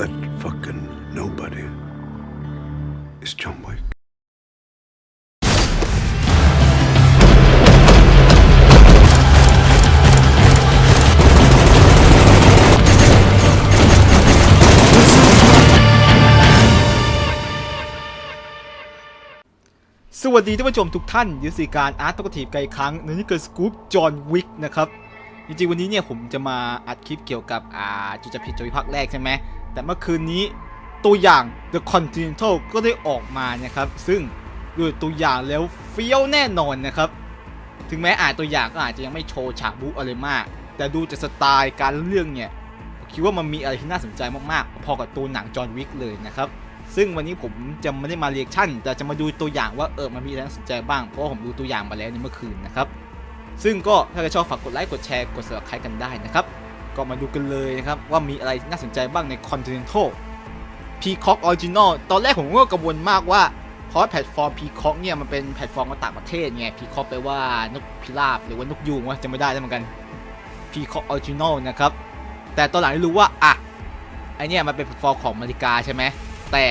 That fucking nobody is John Wick. สวัสดีท่านผู้ชมทุกท่านยูสีการอาร์ตตกทีบไกลครั้งในนี่เกิดสกู๊ปจอห์นวิกนะครับจริงๆวันนี้เนี่ยผมจะมาอัดคลิปเกี่ยวกับอ่าจุดจับผิดจวิภาคแรกใช่ไหม แต่เมื่อคืนนี้ตัวอย่าง The Continental ก็ได้ออกมานะครับ ซึ่งดูตัวอย่างแล้วเฟี้ยวแน่นอนนะครับ ถึงแม้อ่านตัวอย่างก็อาจจะยังไม่โชว์ฉากบู๊อะไรมาก แต่ดูจากสไตล์การเรื่องเนี่ยผมคิดว่ามันมีอะไรที่น่าสนใจมากๆ พอกับตัวหนังจอห์นวิกเลยนะครับ ซึ่งวันนี้ผมจะไม่ได้มาเรียกชั่น แต่จะมาดูตัวอย่างว่าเออมันมีอะไรน่าสนใจบ้าง เพราะว่าผมดูตัวอย่างมาแล้วในเมื่อคืนนะครับ ซึ่งก็ถ้าใครชอบฝากกดไลค์ กดแชร์ กด subscribe กันได้นะครับ ก็มาดูกันเลยนะครับ ว่ามีอะไรน่าสนใจบ้างใน Continental Peacock Original ตอนแรกผมก็กังวลมากว่า เพราะแพลตฟอร์ม Peacock เนี่ยมันเป็นแพลตฟอร์มของต่างประเทศไง Peacock แปลว่านกพิราบหรือว่านกยูงว่าจะไม่ได้แล้วเหมือนกัน Peacock Original นะครับ แต่ตอนหลังได้รู้ว่าอะไอเนี่ยมันเป็นแพลตฟอร์มของอเมริกาใช่ไหมแต่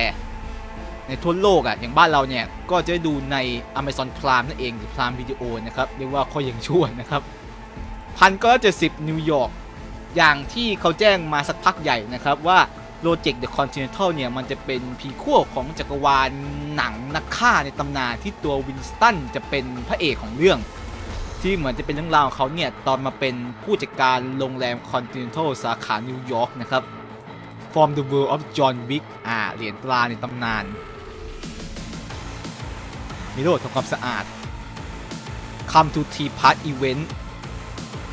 ในทั่วโลกอะ่ะอย่างบ้านเราเนี่ย ก็จะได้ดูใน Amazon Prime นั่นเองหรือ Prime Video นะครับ เรียกว่าข้อยังชั่วนะครับพันก็จะสิบนิวยอร์ก อย่างที่เขาแจ้งมาสักพักใหญ่นะครับว่า Project The Continental เนี่ย มันจะเป็นพีขั้วของจักรวาลหนังนักฆ่าในตำนานที่ตัววินสตันจะเป็นพระเอกของเรื่อง ที่เหมือนจะเป็นเรื่องราวของเขาเนี่ย ตอนมาเป็นผู้จัดการโรงแรม Continental สาขานิวยอร์กนะครับ From the World of John Wick อ่าเหรียญตราในตำนานมีโลกทำความสะอาด Come to Tea Part Event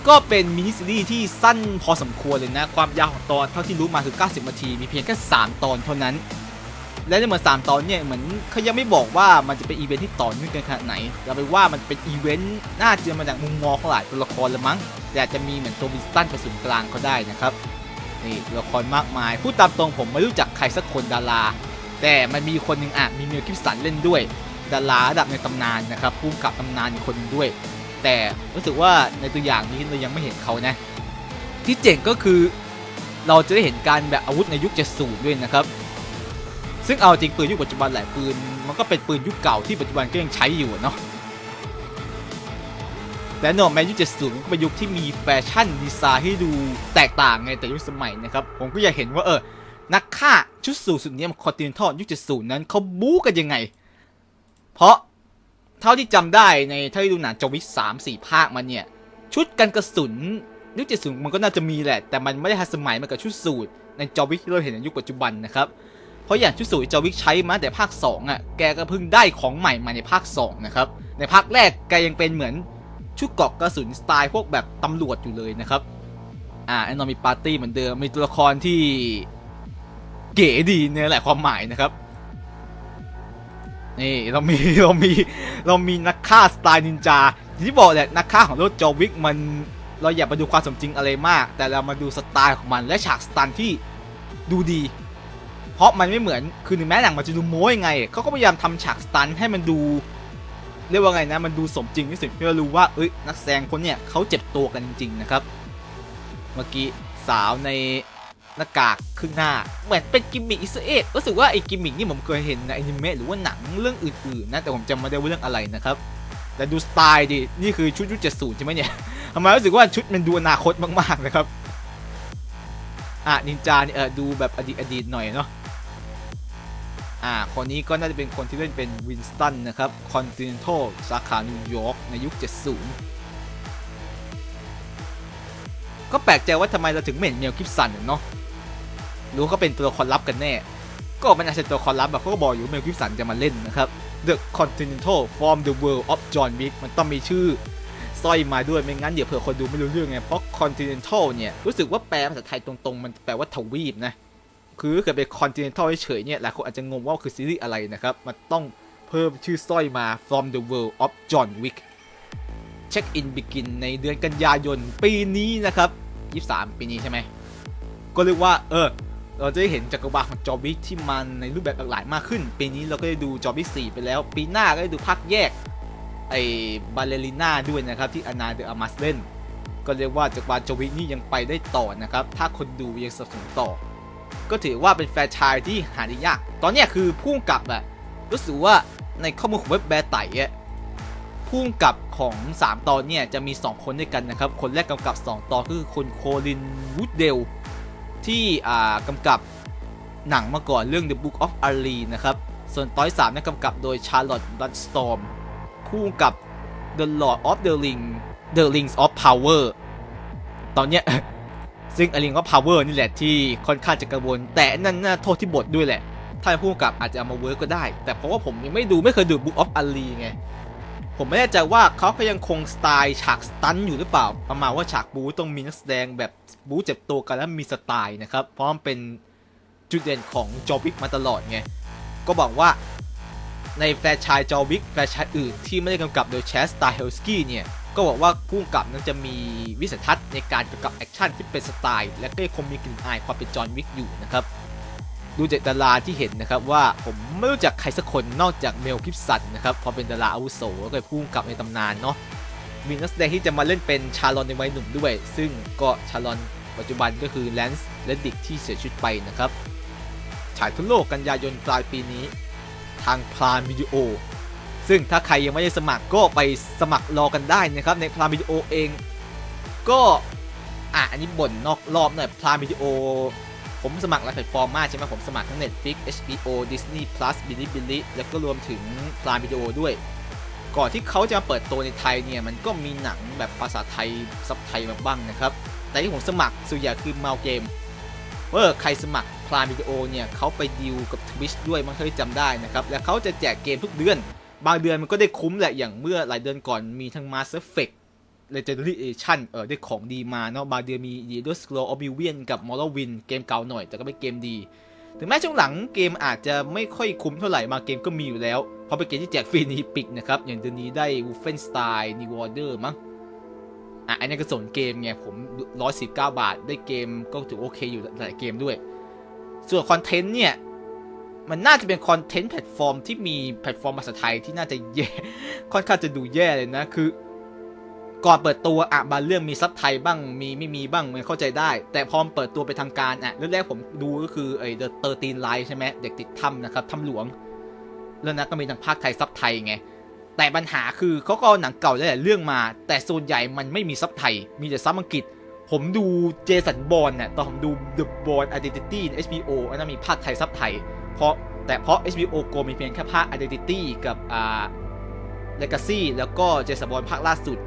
ก็เป็นมินิซีรีส์ที่สั้นพอสมควรเลยนะ ความยาวของตอนเท่าที่รู้มาคือ 90 นาที มีเพียงแค่ 3 ตอนเท่านั้น และในเหมือน3ตอนเนี่ยเหมือนเขายังไม่บอกว่ามันจะเป็นอีเวนท์ที่ต่อเนื่องกันขนาดไหน เราไปว่ามันเป็นอีเวนต์น่าจะมาจากมุมมองของหลายตัวละครละมั้ง แต่อาจจะมีเหมือนตัววินสตันเป็นศูนย์กลางก็ได้นะครับนี่ตัวละครมากมายพูดตามตรงผมไม่รู้จักใครสักคนดารา แต่มันมีคนหนึ่งอะมีเมลกิฟสันเล่นด้วย ดาราระดับในตำนานนะครับผู้กำกับตำนานอีกคนด้วย แต่รู้สึกว่าในตัวอย่างนี้เรายังไม่เห็นเขานะ ที่เจ๋งก็คือเราจะได้เห็นการแบบอาวุธในยุค70ด้วยนะครับ ซึ่งเอาจริงปืนยุคปัจจุบันหลายปืน มันก็เป็นปืนยุคเก่าที่ปัจจุบันก็ยังใช้อยู่เนาะแต่โนแมนยุค70มันก็เป็นยุคที่มีแฟชั่นดีไซน์ให้ดูแตกต่างไงแต่ยุคสมัยนะครับ ผมก็อยากเห็นว่าเออนักฆ่าชุดสูทสุดเนี้ยคอนติเนนทัลยุค70นั้นเขาบู๊กันยังไง เพราะ เท่าที่จำได้ในเท่าที่ดูหนังจวิกสามสี่ภาคมาเนี่ย ชุดกันกระสุนยุคเจ็ดศูนย์มันก็น่าจะมีแหละ แต่มันไม่ได้ทันสมัยมากับชุดสูตรในจอวิกที่เราเห็นในยุคปัจจุบันนะครับ เพราะอย่างชุดสูตรที่จอวิกใช้มาแต่ภาค2อะแกก็เพิ่งได้ของใหม่มาในภาค2นะครับในภาคแรกแกยังเป็นเหมือนชุดเกาะกระสุนสไตล์พวกแบบตำรวจอยู่เลยนะครับอ่าแอนนอนมีปาร์ตี้เหมือนเดิมมีตัวละครที่เก๋ดีเนี่ยแหละความหมายนะครับ นี่เรามีเรามีเรามีนักฆ่าสไตล์นินจาอย่างที่บอกแหละนักฆ่าของโลกจอวิกมันเราอย่ามาดูความสมจริงอะไรมาก แต่เรามาดูสไตล์ของมันและฉากสตันที่ดูดี เพราะมันไม่เหมือนคือถึงแม้หนังมันจะดูโม้ยังไงเขาก็พยายามทำฉากสตันให้มันดูเรียกว่าไงนะมันดูสมจริงที่สุดเพื่อรู้ว่าเอ้ยนักแสดงคนเนี้ยเขาเจ็บตัวกันจริง ๆ นะครับ เมื่อกี้สาวใน หน้ากากครึ่งหน้า เหมือนเป็นกิมมิคอิสเอ็กรู้สึกว่าไอ้กิมมิคนี่ผมเคยเห็นในอนิเมะหรือว่าหนังเรื่องอื่นๆนะแต่ผมจำไม่ได้ว่าเรื่องอะไรนะครับแต่ดูสไตล์ดิ นี่คือชุดยุคเจ็ดศูนย์ใช่ไหมเนี่ยทำไมรู้สึกว่าชุดมันดูอนาคตมากๆนะครับ อะนินจาเนี่ยเออดูแบบอดีตอดีตหน่อยเนาะ อ่าคนนี้ก็น่าจะเป็นคนที่เล่นเป็นวินสตันนะครับคอนติเนนทัลสาขานิวยอร์กในยุค 70 ก็แปลกใจว่าทำไมเราถึงเห็นเมลกิฟสันเนาะ รู้เขาเป็นตัวละครลับกันแน่ ก็มันอาจจะตัวละครลับแบบเขาก็บอกอยู่เมลกิฟสันจะมาเล่นนะครับ The Continental from the World of John Wick มันต้องมีชื่อสร้อยมาด้วยไม่งั้นเดี๋ยวเผื่อคนดูไม่รู้เรื่องไงเพราะ Continental เนี่ยรู้สึกว่าแปลภาษาไทยตรงๆ มันแปลว่าทวีปนะคือถ้าเกิดเป็น Continental เฉยๆเนี่ยหลายคนอาจจะงงว่าคือซีรีส์อะไรนะครับมันต้องเพิ่มชื่อสร้อยมา from the world of John Wick เช็คอิน begin ในเดือนกันยายนปีนี้นะครับ 23 ปีนี้ใช่ไหมก็เรียกว่าเออ เราจะได้เห็นจักรวาลของจอร์วิกที่มันในรูปแบบหลากหลายมากขึ้น ปีนี้เราก็ได้ดูจอร์วิก4ไปแล้ว ปีหน้าก็ได้ดูภาคแยกไอ้บาเลริน่าด้วยนะครับที่อนาเดออามาสเล่นก็เรียกว่าจักรวาลจอร์วิกนี่ยังไปได้ต่อนะครับ ถ้าคนดูยังสนับสนุนต่อ ก็ถือว่าเป็นแฟรนชายที่หาได้ยาก ตอนนี้คือพุ่งกลับอะรู้สึกว่าในข้อมูลของเว็บแบร์ไต่อะพุ่งกับของ 3 ตอนเนี่ยจะมี 2 คนด้วยกันนะครับ คนแรกกำกับ 2 ตอนคือคนโคลินวูดเดล ที่กำกับหนังมาก่อนเรื่อง The Book of Ali นะครับ ส่วนตอนที่3นี่ยกำกับโดย Charlotte Bloodstone คู่กับ The Lord of the Ring The Rings of Power ตอนเนี้ยซึ่ง A Ring of Power นี่แหละที่ค่อนข้างจะกังวล แต่นั่นน่าโทษที่บทด้วยแหละ ถ้าเป็นผู้กำกับอาจจะเอามาเวิร์กก็ได้ แต่เพราะว่าผมยังไม่ดูไม่เคยดู Book of Ali ไง ผมไม่แน่ใจว่าเขาก็ยังคงสไตล์ฉากสตันอยู่หรือเปล่า ประมาณว่าฉากบู๊ต้องมีนักแสดงแบบบู๊เจ็บตัวกันแล้วมีสไตล์นะครับเพราะมันเป็นจุดเด่นของจอวิกมาตลอดไง ก็บอกว่าในแฟรนไชายจอวิกแฟรนไชายอื่นที่ไม่ได้กำกับโดยแชสตาเฮลสกี้เนี่ย ก็บอกว่าผู้กำกับนั้นจะมีวิสัยทัศน์ในการกำกับแอคชั่นที่เป็นสไตล์ และก็ยังคงมีกลิ่นอายความเป็นจอห์นวิกอยู่นะครับ ดูจากดาราที่เห็นนะครับว่าผมไม่รู้จักใครสักคนนอกจากเมลกิฟสันนะครับเพอเป็นดาราอาวุโสแล้วก็เป็นผู้กำกับในตำนานเนาะมีนักแสดงที่จะมาเล่นเป็นชาลอนในวัยหนุ่มด้วย ซึ่งก็ชาลอนปัจจุบันก็คือแลนซ์และดิกที่เสียชีวิตไปนะครับ ฉายทั่วโลกกันยายนปลายปีนี้ ทางพลานวิดีโอ ซึ่งถ้าใครยังไม่ได้สมัครก็ไปสมัครรอกันได้นะครับ ในพลานวิดีโอเอง ก็อะอันนี้บ่นนอกรอบหน่อยพลานวิดีโอ ผมสมัครหลายแพลตฟอร์มมากใช่ไหมผมสมัครทั้ง Netflix HBO Disney Plus Bilibili แล้วก็รวมถึงพลานวิดีโอด้วย ก่อนที่เขาจะมาเปิดตัวในไทยเนี่ย มันก็มีหนังแบบภาษาไทยซับไทยมาบ้างนะครับ แต่ที่ผมสมัครส่วนใหญ่คือมาเกมเออใครสมัครพลานวิดีโอเนี่ยเขาไปดีลกับ Twitch ด้วยมันเคยจำได้นะครับ และเขาจะแจกเกมทุกเดือน บางเดือนมันก็ได้คุ้มแหละอย่างเมื่อหลายเดือนก่อนมีทั้ง Mass Effect Legendary Edition เออได้ของดีมาเนาะบางเดือนมี The Elder Scrolls Oblivion กับ Morrowind เกมเก่าหน่อยแต่ก็เป็นเกมดี ถึงแม้ช่วงหลังเกมอาจจะไม่ค่อยคุ้มเท่าไหร่บาเกมก็มีอยู่แล้ว เพราะเป็นเกมที่แจกฟรีในปิกนะครับ อย่างเดือนนี้ได้ Wolfenstein New Order มั้งอะอันนี้ก็สนเกมไงผม 119 บาท ได้เกมก็ถือโอเคอยู่หลายเกมด้วย ส่วนคอนเทนต์เนี่ยมันน่าจะเป็นคอนเทนต์แพลตฟอร์มที่มีแพลตฟอร์มภาษาไทยที่น่าจะแย่ ค่อนข้างจะดูแย่เลยนะ คือ ก่อนเปิดตัวอะบางเรื่องมีซับไทยบ้างมีไม่มีบ้างมันเข้าใจได้ แต่พอเปิดตัวไปทางการอะเรื่องแรกผมดูก็คือไอ้ The 13 Life ใช่ไหมเด็กติดถ้ำนะครับถ้ำหลวง เรื่องนั้นก็มีทางภาคไทยซับไทยไงแต่ปัญหาคือเขาก็เอาหนังเก่าหลายเรื่องมา แต่ส่วนใหญ่มันไม่มีซับไทย มีแต่ซับอังกฤษ ผมดูเจสันบอลน่ะตอนผมดู The Born Identity HBO อันนั้นมีภาคไทยซับไทย เพราะแต่เพราะ HBO Go มีเพียงแค่ภาค Identity กับอ่า Legacy แล้วก็เจสันบอลภาคล่าสุด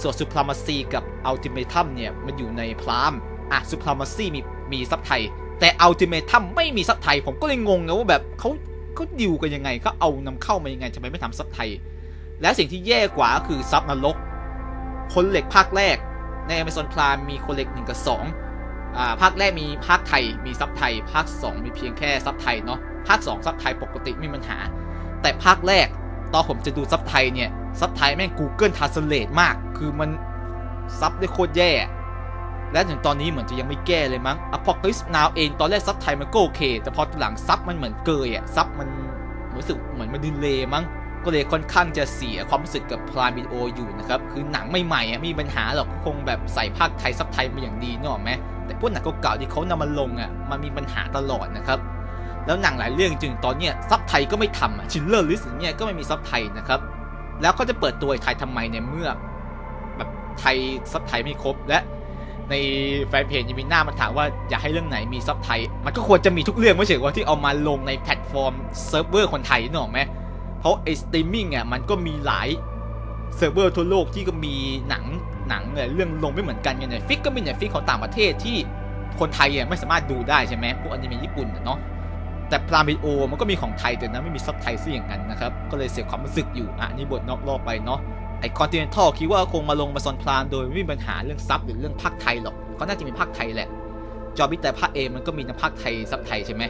ส่วน Supremacy กับ Ultimatum เนี่ยมันอยู่ในพรามอะ Supremacy มีมีซับไทย แต่ Ultimatum ไม่มีซับไทย ผมก็เลยงงไงว่าแบบเขาเขาดิวกันยังไงเขาเอานำเข้ามายังไงทำไมไม่ทำซับไทย และสิ่งที่แย่กว่าก็คือซับนรกคนเหล็กภาคแรก ใน Amazon Prime มีคนเหล็ก1กับ2อ่าภาคแรกมีภาคไทยมีซับไทย ภาค 2 มีเพียงแค่ซับไทยเนาะภาค 2 ซับไทยปกติไม่มีปัญหา แต่ภาคแรกตอนผมจะดูซับไทยเนี่ย ซับไทยแม่ง Google Translate มาก คือมันซับได้โคตรแย่ และถึงตอนนี้เหมือนจะยังไม่แก้เลยมั้ง Apocalypse Now เองตอนแรกซับไทยมันก็โอเค แต่พอหลังซับมันเหมือนเกยอะซับมันรู้สึกเหมือนมันดีเลมั้ง ก็เลยค่อนข้างจะเสียความรู้สึกกับพรามวิดีโออยู่นะครับ คือหนังใหม่ๆอะมีปัญหาหรอกคงแบบใส่ภาคไทยซับไทยมาอย่างดีนออกไหมแต่พวกหนังเก่าๆที่เขานำมาลงอะมันมีปัญหาตลอดนะครับแล้วหนังหลายเรื่องจึงตอนเนี้ยซับไทยก็ไม่ทำอะชินเลอร์ลิสอย่างเงี้ยก็ไม่มีซับไทยนะครับ แล้วเขาจะเปิดตัวไทยทำไมเนี่ยเมื่อ แบบไทยซับไทยไม่ครบและในแฟนเพจยังมีหน้ามาถามว่าอยากให้เรื่องไหนมีซับไทย มันก็ควรจะมีทุกเรื่องไม่ใช่ว่าที่เอามาลงในแพลตฟอร์มเซิร์ฟเวอร์คนไทยนึกออกไหมเพราะไอ้สตรีมมิ่งอะมันก็มีหลายเซิร์ฟเวอร์ทั่วโลกที่ก็มีหนังหนังเนี่ยเรื่องลงไม่เหมือนกันไงเนี่ยฟิกก็มีเนี่ยฟิกของต่างประเทศที่คนไทยอะไม่สามารถดูได้ใช่ไหมพวกอนิเมะญี่ปุ่นเนาะ แต่พรามิโอมันก็มีของไทยแต่นะไม่มีซับไทยซะอย่างนั้นนะครับ ก็เลยเสียความรู้สึกอยู่อะนี่บทนอกรอบไปเนาะไอคอนติเนนทัลคิดว่าคงมาลงมาซอนพรามโดยไม่มีปัญหาเรื่องซับหรือเรื่องภาคไทยหรอกเขาน่าจะมีภาคไทยแหละ จอบิแต่ภาคเอมันก็มีทั้งภาคไทยซับไทยใช่ไหม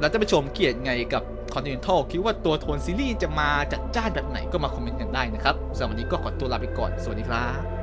แล้วจะไปชมเกียรติไงกับ Continental คิดว่าตัวโทนซีรีส์จะมาจัดจ้านแบบไหนก็มาคอมเมนต์กันได้นะครับสำหรับวันนี้ก็ขอตัวลาไปก่อนสวัสดีครับ